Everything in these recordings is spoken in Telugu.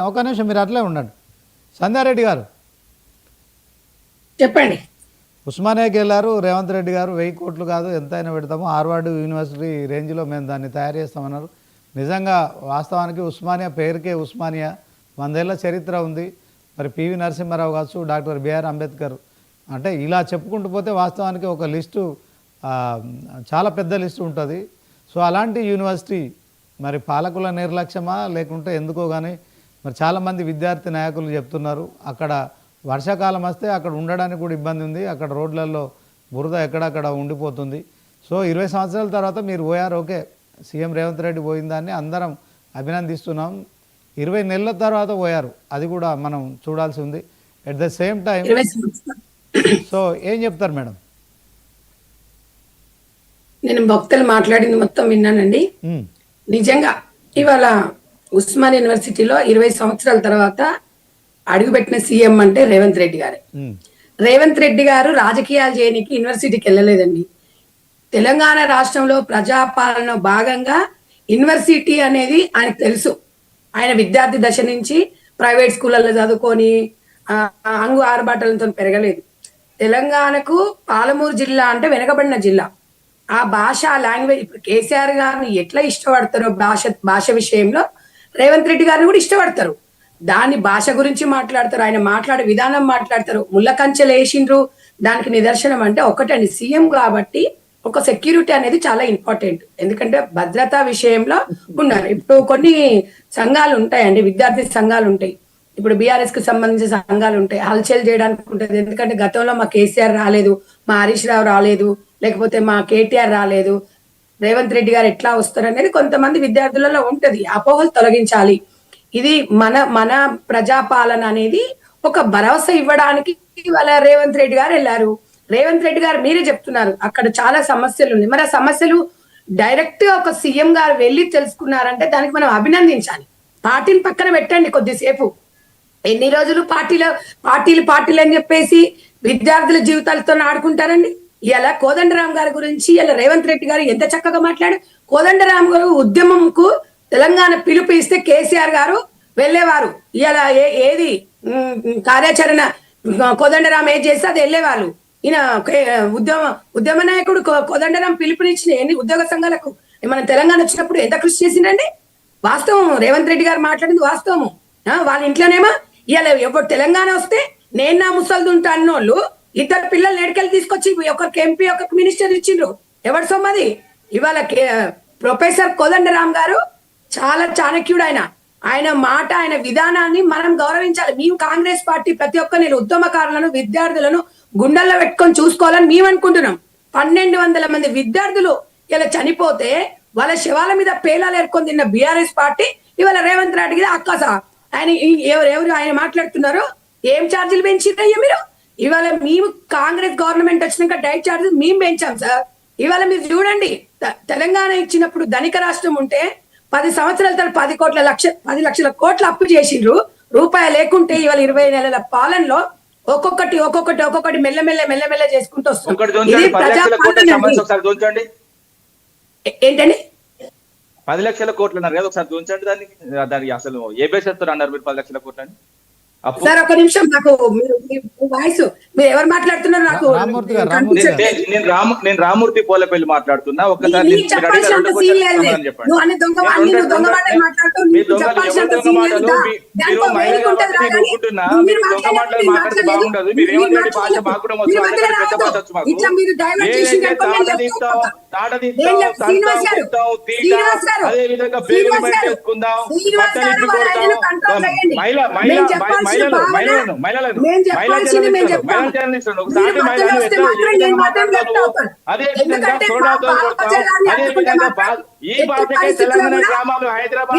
ఒక నిమిషం మీరు అట్లే ఉండండి. సంధ్యారెడ్డి గారు. చెప్పండి. ఉస్మానియాకి వెళ్ళారు రేవంత్ రెడ్డి గారు వెయ్యి కోట్లు కాదు ఎంతైనా పెడతాము. హార్వర్డ్ యూనివర్సిటీ రేంజ్లో మేము దాన్ని తయారు చేస్తామన్నారు. నిజంగా వాస్తవానికి ఉస్మానియా పేరుకే ఉస్మానియా. వందేళ్ళ చరిత్ర ఉంది. మరి పివి నరసింహారావు కావచ్చు డాక్టర్ బిఆర్ అంబేద్కర్. అంటే ఇలా చెప్పుకుంటూ పోతే వాస్తవానికి ఒక లిస్టు చాలా పెద్ద లిస్టు ఉంటుంది. సో అలాంటి యూనివర్సిటీ మరి పాలకుల నిర్లక్ష్యమా లేకుంటే ఎందుకో కానీ మరి చాలామంది విద్యార్థి నాయకులు చెప్తున్నారు అక్కడ వర్షాకాలం వస్తే అక్కడ ఉండడానికి కూడా ఇబ్బంది ఉంది అక్కడ రోడ్లలో బురద ఎక్కడక్కడ ఉండిపోతుంది. సో ఇరవై సంవత్సరాల తర్వాత మీరు పోయారు ఓకే సీఎం రేవంత్ రెడ్డి పోయిన దాన్ని అందరం అభినందిస్తున్నాం. ఇరవై నెలల తర్వాత పోయారు అది కూడా మనం చూడాల్సి ఉంది. At the same time so ఏం చెప్తారు మేడం? నేను భక్తులు మాట్లాడింది మొత్తం విన్నానండి. నిజంగా ఇవాళ ఉస్మాన్ యూనివర్సిటీలో ఇరవై సంవత్సరాల తర్వాత అడుగుపెట్టిన సీఎం అంటే రేవంత్ రెడ్డి గారే. రేవంత్ రెడ్డి గారు రాజకీయాలు చేయడానికి యూనివర్సిటీకి వెళ్ళలేదండి. తెలంగాణ రాష్ట్రంలో ప్రజాపాలన భాగంగా యూనివర్సిటీ అనేది ఆయనకు తెలుసు. ఆయన విద్యార్థి దశ నుంచి ప్రైవేట్ స్కూళ్ళల్లో చదువుకొని అంగు ఆరుబాటలతో పెరగలేదు. తెలంగాణకు పాలమూరు జిల్లా అంటే వెనకబడిన జిల్లా. ఆ భాష లాంగ్వేజ్ ఇప్పుడు కేసీఆర్ గారిని ఎట్లా ఇష్టపడతారో భాష భాష విషయంలో రేవంత్ రెడ్డి గారిని కూడా ఇష్టపడతారు. దాని భాష గురించి మాట్లాడతారు ఆయన మాట్లాడే విధానం మాట్లాడతారు. ముళ్ళ కంచెలు వేసిండ్రు. దానికి నిదర్శనం అంటే ఒకటండి సీఎం కాబట్టి ఒక సెక్యూరిటీ అనేది చాలా ఇంపార్టెంట్. ఎందుకంటే భద్రతా విషయంలో ఉన్నారు. ఇప్పుడు కొన్ని సంఘాలు ఉంటాయండి విద్యార్థి సంఘాలు ఉంటాయి. ఇప్పుడు బీఆర్ఎస్కి సంబంధించిన సంఘాలు ఉంటాయి. హల్చల్ చేయడానికి ఉంటుంది. ఎందుకంటే గతంలో మా కేసీఆర్ రాలేదు మా హరీష్ రావు రాలేదు లేకపోతే మా కేటీఆర్ రాలేదు రేవంత్ రెడ్డి గారు ఎట్లా వస్తారు అనేది కొంతమంది విద్యార్థులలో ఉంటది. అపోహలు తొలగించాలి. ఇది మన మన ప్రజాపాలన అనేది ఒక భరోసా ఇవ్వడానికి ఇవాళ రేవంత్ రెడ్డి గారు వెళ్ళారు. రేవంత్ రెడ్డి గారు మీరే చెప్తున్నారు అక్కడ చాలా సమస్యలు ఉన్నాయి. మరి ఆ సమస్యలు డైరెక్ట్గా ఒక సీఎం గారు వెళ్ళి తెలుసుకున్నారంటే దానికి మనం అభినందించాలి. పార్టీని పక్కన పెట్టండి కొద్దిసేపు. ఎన్ని రోజులు పార్టీలో పార్టీలు పార్టీలు అని చెప్పేసి విద్యార్థుల జీవితాలతో ఆడుకుంటారండి? ఇలా కోదండరామ్ గారి గురించి ఇలా రేవంత్ రెడ్డి గారు ఎంత చక్కగా మాట్లాడు కోదండరామ్ గారు ఉద్యమంకు తెలంగాణ పిలుపు ఇస్తే కేసీఆర్ గారు వెళ్ళేవారు. ఇలా ఏది కార్యాచరణ కోదండరామ్ ఏం చేస్తే అది వెళ్ళేవాళ్ళు. ఈయన ఉద్యమ ఉద్యమ నాయకుడు కోదండరామ్ పిలుపునిచ్చిన ఎన్ని ఉద్యోగ సంఘాలకు మన తెలంగాణ వచ్చినప్పుడు ఎంత కృషి చేసిండండి? వాస్తవం రేవంత్ రెడ్డి గారు మాట్లాడింది వాస్తవము. వాళ్ళ ఇంట్లోనేమో ఇవాళ ఎవరు తెలంగాణ వస్తే నేను నా ముసలిది ఉంటా అన్నోళ్ళు ఇద్దరు పిల్లలు నేడుకెళ్ళి తీసుకొచ్చి ఒకరికి ఎంపీ ఒకరికి మినిస్టర్ ఇచ్చిండ్రు? ఎవరు సొమ్మది ఇవాళ కే- ప్రొఫెసర్ కోదండరామ్ గారు చాలా చాణక్యుడు ఆయన. ఆయన మాట ఆయన విధానాన్ని మనం గౌరవించాలి. మేము కాంగ్రెస్ పార్టీ ప్రతి ఒక్క నేను ఉద్యమకారులను విద్యార్థులను గుండెల్లో పెట్టుకొని చూసుకోవాలని మేము అనుకుంటున్నాం. పన్నెండు వందల మంది విద్యార్థులు ఇలా చనిపోతే వాళ్ళ శవాల మీద పేలాలు ఏర్కొని తిన్న బీఆర్ఎస్ పార్టీ ఇవాళ రేవంత్ రెడ్డికి గారి అక్కస ఆయన ఎవరు ఎవరు ఆయన మాట్లాడుతున్నారు? ఏం ఛార్జీలు పెంచిరయ్యా మీరు? ఇవాళ మేము కాంగ్రెస్ గవర్నమెంట్ వచ్చినాక డైట్ ఛార్జెస్ మేము పెంచాం సార్. ఇవాళ మీరు చూడండి తెలంగాణ ఇచ్చినప్పుడు ధనిక రాష్ట్రం ఉంటే పది సంవత్సరాల తర్వాత పది కోట్ల లక్ష పది లక్షల కోట్ల అప్పు చేసిండ్రు. రూపాయి లేకుంటే ఇవాళ ఇరవై నెలల పాలనలో ఒక్కొక్కటి ఒక్కొక్కటి ఒక్కొక్కటి మెల్లమెల్ల మెల్లమెల్ల చేసుకుంటూ వస్తుంది ఇది ప్రజాపాలన ఏంటండి? పది లక్షల కోట్లు అన్నారు కదా ఒకసారి చూంచండి దానికి దానికి అసలు ఏ బేస్ అన్నారు మీరు పది లక్షల కోట్లు అని సార్ ఒక నిమిషం నాకు వాయిస్ మీరు ఎవరు మాట్లాడుతున్నారు నాకు? నేను- రాము నేను రామూర్తి పోలపల్లి మాట్లాడుతున్నా. ఒక్కసారి చెప్పండి. నువ్వు అన్ని దొంగ దొంగ మాటలు మాట్లాడితే. ఇట్లా మీరు డైవర్ట్ చేసి అదే విధంగా పెట్టేసుకుందాం. మహిళ మహిళ మహిళలను మహిళలను. అదే విధంగా సోడాతో విధంగా ఈ పరిస్థితుల్లో తెలంగాణ గ్రామాలు హైదరాబాద్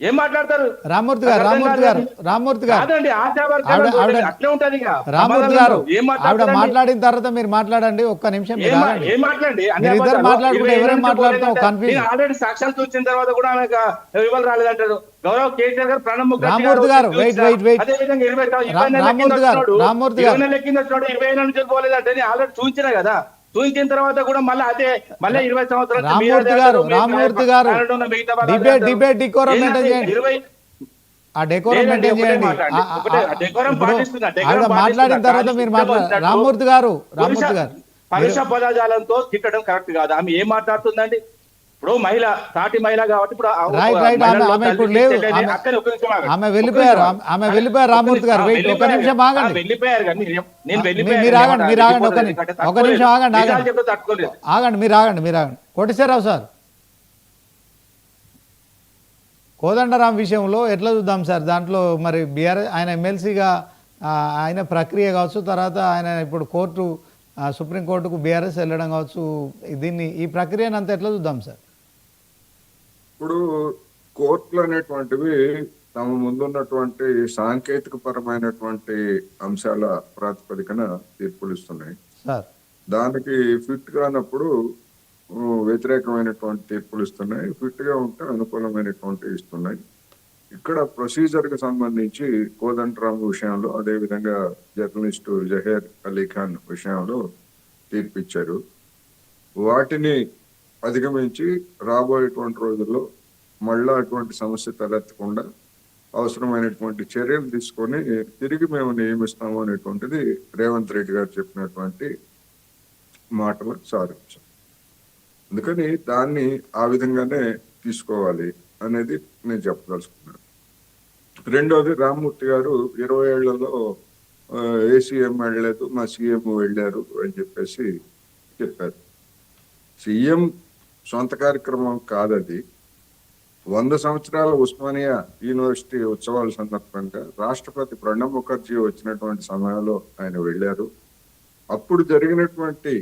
ఏం మాట్లాడతారు రామ్మూర్తి గారు రామ్మూర్తి గారు కాదు. రామ్మూర్తి గారు కాదండి అట్లే ఉంటది ఇక రామ్మూర్తి గారు ఆవిడ? మాట్లాడిన తర్వాత మీరు మాట్లాడండి ఒక్క నిమిషం ఏం మాట్లాడండి ఇద్దరు. మాట్లాడుకుంటే ఎవరేం మాట్లాడతాం కన్ఫ్యూజ్ ఆల్రెడీ సాక్ష్యాలు చూసిన తర్వాత కూడా ఆమెకు వివరాలు రాలేదంటారు గౌరవ్ కేసీఆర్ గారు ప్రణబ్ రామ్మూర్తి గారు, చూసినా, wait, wait. అదే విధంగా ఇరవై సం- రా- ఇరవై నెలల కింద రామ్మూర్తి గారు, ఇరవై గారు. నెలల కింద వచ్చినోడు ఇరవై ఏళ్ళ నుంచి పోలేదంటే ఆల్రెడీ చూపించిన కదా చూపించిన తర్వాత కూడా మళ్ళీ అదే మళ్ళీ ఇరవై సంవత్సరాలు రామ్మూర్తి గారు, రామ్మూర్తి గారు, డిబేట్ డిబేట్ డికోరం మెయింటైన్ చేయండి. ఇరవై ఆ డెకోరం మెయింటైన్ చేయండి. మాట్లాడిన. తర్వాత మీరు మాట్లాడారు రామ్మూర్తి గారు రామ్మూర్తి గారు పరుష పదజాలంతో తిట్టడం కరెక్ట్ కాదు? ఆమె ఏం మాట్లాడుతుందండి? ఇప్పుడు మహిళ సాటి మహిళ కాబట్టి ఇప్పుడు ఆ- రైట్ రైట్ ఆమె ఇప్పుడు లేదు వెళ్ళిపోయారు ఆమె- వెళ్ళిపోయారు ఒక్క రామ్మూర్తి గారు. వెయిట్ ఒక. నిమిషం ఆగండి వెళ్ళిపోయారు మీరు ఆగండి, మీరు ఆగండి, ఒక. నిమిషం. ఒక. ఆగండి, ఆగండి. ఆగండి మీరు ఆగండి మీరు ఆగండి కోటేశ్వరరావు సార్ కోదండరాం విషయంలో ఎట్లా చూద్దాం సార్ దాంట్లో మరి బీఆర్ఎస్ ఆయన ఎమ్మెల్సీగా ఆయన ప్రక్రియ కావచ్చు తర్వాత ఆయన ఇప్పుడు కోర్టు సుప్రీంకోర్టుకు బీఆర్ఎస్ వెళ్ళడం కావచ్చు దీన్ని ఈ ప్రక్రియను అంతా ఎట్లా చూద్దాం సార్ ఇప్పుడు కోర్టులు అనేటువంటివి తమ ముందున్నటువంటి సాంకేతిక పరమైనటువంటి అంశాల ప్రాతిపదికన తీర్పులు ఇస్తున్నాయి దానికి ఫిట్ కానప్పుడు వ్యతిరేకమైనటువంటి తీర్పులు ఇస్తున్నాయి ఫిట్గా ఉంటే అనుకూలమైనటువంటి ఇస్తున్నాయి. ఇక్కడ ప్రొసీజర్కి సంబంధించి కోదండరామ్ విషయంలో అదే విధంగా జర్నలిస్టు జహేర్ అలీ ఖాన్ విషయంలో తీర్పిచ్చారు. వాటిని అధిగమించి రాబోయేటువంటి రోజుల్లో మళ్ళా అటువంటి సమస్య తలెత్తకుండా అవసరమైనటువంటి చర్యలు తీసుకొని తిరిగి మేము నియమిస్తాము అనేటువంటిది రేవంత్ రెడ్డి గారు చెప్పినటువంటి మాటలు సారాంశం. అందుకని దాన్ని ఆ విధంగానే తీసుకోవాలి అనేది నేను చెప్పదలుచుకున్నాను. రెండోది రామ్మూర్తి గారు ఇరవై ఏళ్ళలో ఏసీఎం వెళ్ళలేదు మా సీఎం వెళ్ళారు అని చెప్పేసి చెప్పారు. సీఎం సొంత కార్యక్రమం కాదది. వంద సంవత్సరాల ఉస్మానియా యూనివర్సిటీ ఉత్సవాల సందర్భంగా రాష్ట్రపతి ప్రణబ్ ముఖర్జీ వచ్చినటువంటి సమయంలో ఆయన వెళ్ళారు. అప్పుడు జరిగినటువంటి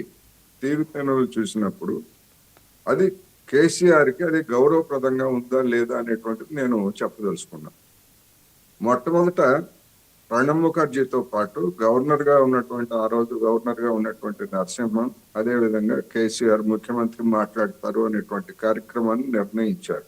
తీరుతెన్నులు చూసినప్పుడు అది కేసీఆర్కి అది గౌరవప్రదంగా ఉందా లేదా అనేటువంటిది నేను చెప్పదలుచుకున్నాను మొట్టమొదట ప్రణబ్ ముఖర్జీతో పాటు గవర్నర్గా ఉన్నటువంటి ఆ రోజు గవర్నర్గా ఉన్నటువంటి నరసింహన్ అదే విధంగా కేసీఆర్ ముఖ్యమంత్రి మాట్లాడతారు అనేటువంటి కార్యక్రమాన్ని నిర్ణయించారు.